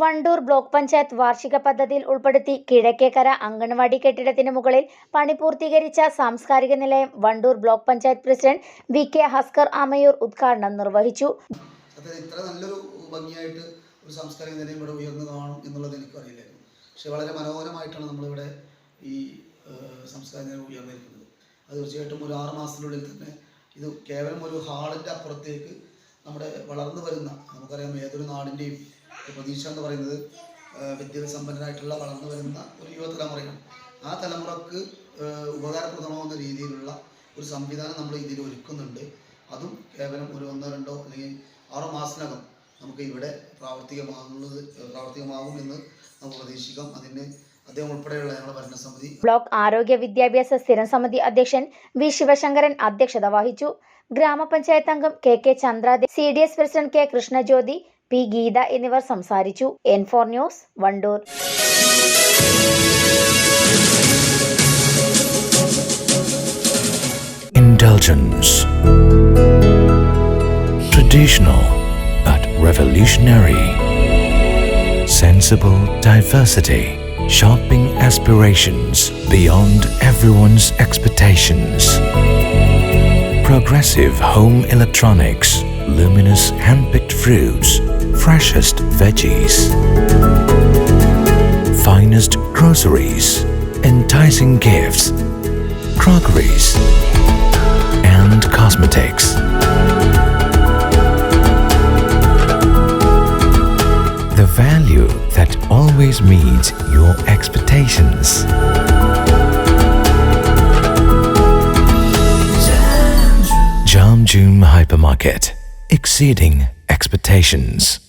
Wandoor block panchayat വാർഷിക പദ്ധതിയിൽ ഉൾപ്പെടുത്തി കിഴക്കേക്കര അംഗൻവാടി കെട്ടിടത്തിന് മുകളിൽ പണി പൂർത്തീകരിച്ച സാംസ്കാരിക നിലയം Wandoor block panchayat president V K Haskar Amayur ഉദ്ഘാടനം നിർവഹിച്ചു. ഇത്ര നല്ലൊരു ഭംഗിയായിട്ട് ഒരു സാംസ്കാരിക നിലയം ഇവിടെ ഉയർന്നു കാണും എന്നുള്ളത് എനിക്കറിയില്ലായിരുന്നു പക്ഷെ വളരെ മനോഹരമായിട്ടാണ് നമ്മളിവിടെ ഈ സാംസ്കാരിക നിലയം ഉയർന്നിരിക്കുന്നത്. അത് തീർച്ചയായിട്ടും ഒരു ആറ് മാസത്തിനുള്ളിൽ തന്നെ ഇത് കേവലം ഒരു ഹാളിന്റെ അപ്പുറത്തേക്ക് നമ്മുടെ വളർന്നു വരുന്ന നമുക്കറിയാം ഏതൊരു നാടിന്റെയും പ്രതീക്ഷ എന്ന് പറയുന്നത് ഏഹ്, വിദ്യാസമ്പന്നരായിട്ടുള്ള വളർന്നു വരുന്ന ഒരു യുവതലമുറയാണ്. ആ തലമുറയ്ക്ക് ഉപകാരപ്രദമാവുന്ന രീതിയിലുള്ള ഒരു സംവിധാനം നമ്മൾ ഇതിൽ ഒരുക്കുന്നുണ്ട്. അതും കേവലം ഒരു ഒന്നോ രണ്ടോ അല്ലെങ്കിൽ ആറോ മാസത്തിനകം നമുക്ക് ഇവിടെ പ്രാവർത്തികമാകുന്നത് പ്രാവർത്തികമാകുമെന്ന് നമുക്ക് പ്രതീക്ഷിക്കാം. അതിന് ഉൾപ്പെടെയുള്ള ഭരണസമിതി ബ്ലോക്ക് ആരോഗ്യ വിദ്യാഭ്യാസ സ്ഥിരം സമിതി അധ്യക്ഷൻ വി ശിവശങ്കരൻ അധ്യക്ഷത വഹിച്ചു. ഗ്രാമപഞ്ചായത്ത് അംഗം K K ചന്ദ്രാദേ C D S president K Krishnajyothi P Geetha എന്നിവർ സംസാരിച്ചു N four news Wandoor Indulgence. Traditional but revolutionary. Sensible diversity. Shopping aspirations beyond everyone's expectations. Progressive home electronics. Luminous hand-picked fruits. Freshest veggies. Finest groceries. Enticing gifts. Crockeries and cosmetics. The value that always meets your expectations. Jam June Hypermarket, exceeding expectations.